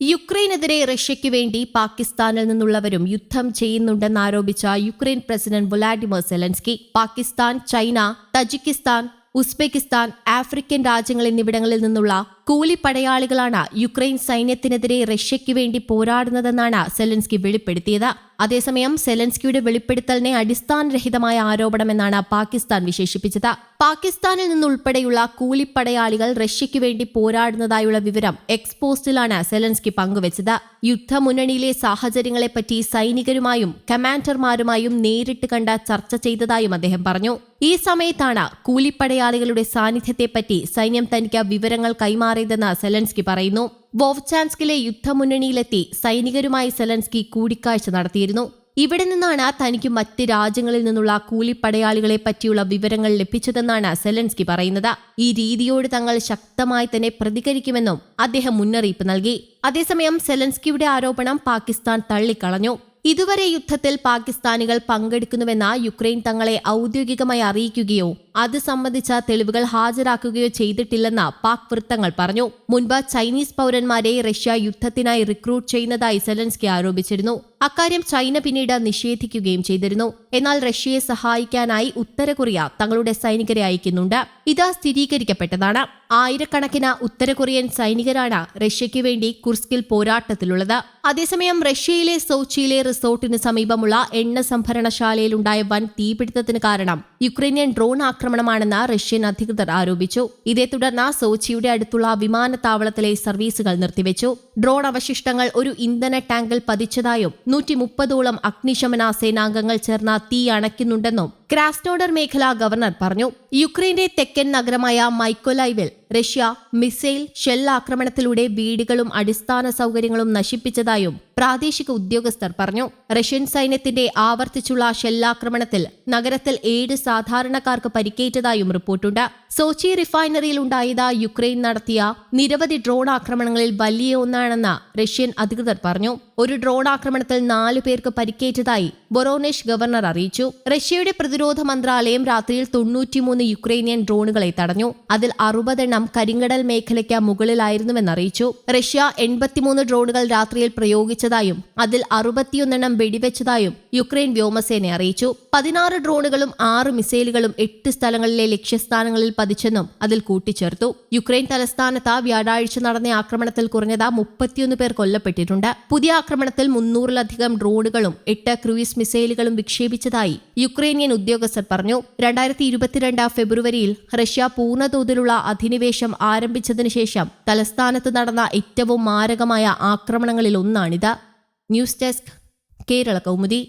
യുക്രൈനെതിരെ റഷ്യയ്ക്ക് വേണ്ടി പാകിസ്ഥാനിൽ നിന്നുള്ളവരും യുദ്ധം ചെയ്യുന്നുണ്ടെന്നാരോപിച്ച Ukraine president Vladimir Zelensky Pakistan China Tajikistan Uzbekistan African രാജ്യങ്ങൾ എന്നിവിടങ്ങളിൽ നിന്നുള്ള കൂലിപ്പടയാളികളാണ് യുക്രൈൻ സൈന്യത്തിനെതിരെ റഷ്യയ്ക്ക് വേണ്ടി പോരാടുന്നതെന്നാണ് സെലൻസ്കി വെളിപ്പെടുത്തിയത്. അതേസമയം സെലൻസ്കിയുടെ വെളിപ്പെടുത്തലിനെ അടിസ്ഥാനരഹിതമായ ആരോപണമെന്നാണ് പാകിസ്ഥാൻ വിശേഷിപ്പിച്ചത്. പാകിസ്ഥാനിൽ നിന്നുൾപ്പെടെയുള്ള കൂലിപ്പടയാളികൾ റഷ്യയ്ക്ക് വേണ്ടി പോരാടുന്നതായുള്ള വിവരം എക്സ്പോസ്റ്റിലാണ് സെലൻസ്കി പങ്കുവച്ചത്. യുദ്ധമുന്നണിയിലെ സാഹചര്യങ്ങളെപ്പറ്റി സൈനികരുമായും കമാൻഡർമാരുമായും നേരിട്ട് കണ്ട ചർച്ച ചെയ്തതായും അദ്ദേഹം പറഞ്ഞു. ഈ സമയത്താണ് കൂലിപ്പടയാളികളുടെ സാന്നിധ്യത്തെപ്പറ്റി സൈന്യം തനിക്ക് വിവരങ്ങൾ കൈമാറിയതെന്ന് സെലൻസ്കി പറയുന്നു. വോവ്ചാൻസ്കിലെ യുദ്ധമുന്നണിയിലെത്തി സൈനികരുമായി സെലൻസ്കി കൂടിക്കാഴ്ച നടത്തിയിരുന്നു. ഇവിടെ നിന്നാണ് തനിക്ക് മറ്റ് രാജ്യങ്ങളിൽ നിന്നുള്ള കൂലിപ്പടയാളികളെ പറ്റിയുള്ള വിവരങ്ങൾ ലഭിച്ചതെന്നാണ് സെലൻസ്കി പറയുന്നത്. ഈ രീതിയോട് തങ്ങൾ ശക്തമായി തന്നെ പ്രതികരിക്കുമെന്നും അദ്ദേഹം മുന്നറിയിപ്പ് നൽകി. അതേസമയം സെലൻസ്കിയുടെ ആരോപണം പാകിസ്ഥാൻ തള്ളിക്കളഞ്ഞു. ഇതുവരെ യുദ്ധത്തിൽ പാകിസ്ഥാനികൾ പങ്കെടുക്കുന്നുവെന്ന യുക്രൈൻ തങ്ങളെ ഔദ്യോഗികമായി അറിയിക്കുകയോ അത് സംബന്ധിച്ച തെളിവുകൾ ഹാജരാക്കുകയോ ചെയ്തിട്ടില്ലെന്ന് പാക് വൃത്തങ്ങൾ പറഞ്ഞു. മുൻപ് ചൈനീസ് പൗരന്മാരെ റഷ്യ യുദ്ധത്തിനായി റിക്രൂട്ട് ചെയ്യുന്നതായി സെലൻസ്കി ആരോപിച്ചിരുന്നു. അക്കാര്യം ചൈന പിന്നീട് നിഷേധിക്കുകയും ചെയ്തിരുന്നു. എന്നാൽ റഷ്യയെ സഹായിക്കാനായി ഉത്തര കൊറിയ തങ്ങളുടെ സൈനികരെ അയക്കുന്നുണ്ട്. ഇത് സ്ഥിരീകരിക്കപ്പെട്ടതാണ്. ആയിരക്കണക്കിന് ഉത്തര കൊറിയൻ സൈനികരാണ് റഷ്യയ്ക്ക് വേണ്ടി കുർസ്കിൽ പോരാട്ടത്തിലുള്ളത്. അതേസമയം റഷ്യയിലെ സോച്ചിയിലെ റിസോർട്ടിന് സമീപമുള്ള എണ്ണ സംഭരണശാലയിലുണ്ടായ വൻ തീപിടുത്തത്തിന് കാരണം യുക്രൈനിയൻ ഡ്രോൺ ആക്രമണമാണെന്ന് റഷ്യൻ അധികൃതർ ആരോപിച്ചു. ഇതേ തുടർന്ന് സോച്ചിയുടെ അടുത്തുള്ള വിമാനത്താവളത്തിലെ സർവീസുകൾ നിർത്തിവെച്ചു. ഡ്രോൺ അവശിഷ്ടങ്ങൾ ഒരു ഇന്ധന ടാങ്കിൽ പതിച്ചതായും നൂറ്റി മുപ്പതോളം അഗ്നിശമന സേനാംഗങ്ങൾ ചേർന്ന് തീ അണയ്ക്കുന്നുണ്ടെന്നും ക്രാസ്നോഡർ മേഖല ഗവർണർ പറഞ്ഞു യുക്രൈന്റെ തെക്കൻ നഗരമായ മൈക്കോലൈവിൽ റഷ്യ മിസൈൽ ഷെൽ ആക്രമണത്തിലൂടെ വീടുകളും അടിസ്ഥാന സൗകര്യങ്ങളും നശിപ്പിച്ചതായും പ്രാദേശിക ഉദ്യോഗസ്ഥർ പറഞ്ഞു. റഷ്യൻ സൈന്യത്തിന്റെ ആവർത്തിച്ചുള്ള ഷെല്ലാക്രമണത്തിൽ നഗരത്തിൽ ഏഴ് സാധാരണക്കാർക്ക് പരിക്കേറ്റതായും റിപ്പോർട്ടുണ്ട്. സോച്ചി റിഫൈനറിയിൽ ഉണ്ടായത് യുക്രൈൻ നടത്തിയ നിരവധി ഡ്രോൺ ആക്രമണങ്ങളിൽ വലിയ ഒന്നാണെന്ന് റഷ്യൻ അധികൃതർ പറഞ്ഞു. ഒരു ഡ്രോൺ ആക്രമണത്തിൽ നാലു പേർക്ക് പരിക്കേറ്റതായി ബൊറോനേഷ് ഗവർണർ അറിയിച്ചു. റഷ്യയുടെ പ്രതിരോധ മന്ത്രാലയം രാത്രിയിൽ തൊണ്ണൂറ്റിമൂന്ന് യുക്രൈനിയൻ ഡ്രോണുകളെ തടഞ്ഞു. അതിൽ അറുപതെണ്ണം കരിങ്കടൽ മേഖലയ്ക്ക് മുകളിലായിരുന്നുവെന്നറിയിച്ചു റഷ്യ എൺപത്തിമൂന്ന് ഡ്രോണുകൾ രാത്രിയിൽ പ്രയോഗിച്ചതായും അതിൽ അറുപത്തിയൊന്നെണ്ണം വെടിവെച്ചതായും യുക്രൈൻ വ്യോമസേന അറിയിച്ചു. പതിനാറ് ഡ്രോണുകളും ആറ് മിസൈലുകളും എട്ട് സ്ഥലങ്ങളിലെ ലക്ഷ്യസ്ഥാനങ്ങളിൽ പതിച്ചെന്നും അതിൽ കൂട്ടിച്ചേർത്തു. യുക്രൈൻ തലസ്ഥാനത്ത് വ്യാഴാഴ്ച നടന്ന ആക്രമണത്തിൽ കുറഞ്ഞത് മുപ്പത്തിയൊന്ന് പേർ കൊല്ലപ്പെട്ടിട്ടുണ്ട്. പുതിയ ആക്രമണത്തിൽ മുന്നൂറിലധികം ഡ്രോണുകളും എട്ട് ക്രൂയിസ് മിസൈലുകളും വിക്ഷേപിച്ചതായി യുക്രൈനിയൻ ഉദ്യോഗസ്ഥർ പറഞ്ഞു. രണ്ടായിരത്തി ഇരുപത്തിരണ്ട് ഫെബ്രുവരിയിൽ റഷ്യ പൂർണതോതിലുള്ള അധിനിവേശം ആരംഭിച്ചതിനു ശേഷം തലസ്ഥാനത്ത് നടന്ന ഏറ്റവും മാരകമായ ആക്രമണങ്ങളിൽ ഒന്നാണിത്. News desk Kerala Kaumudi.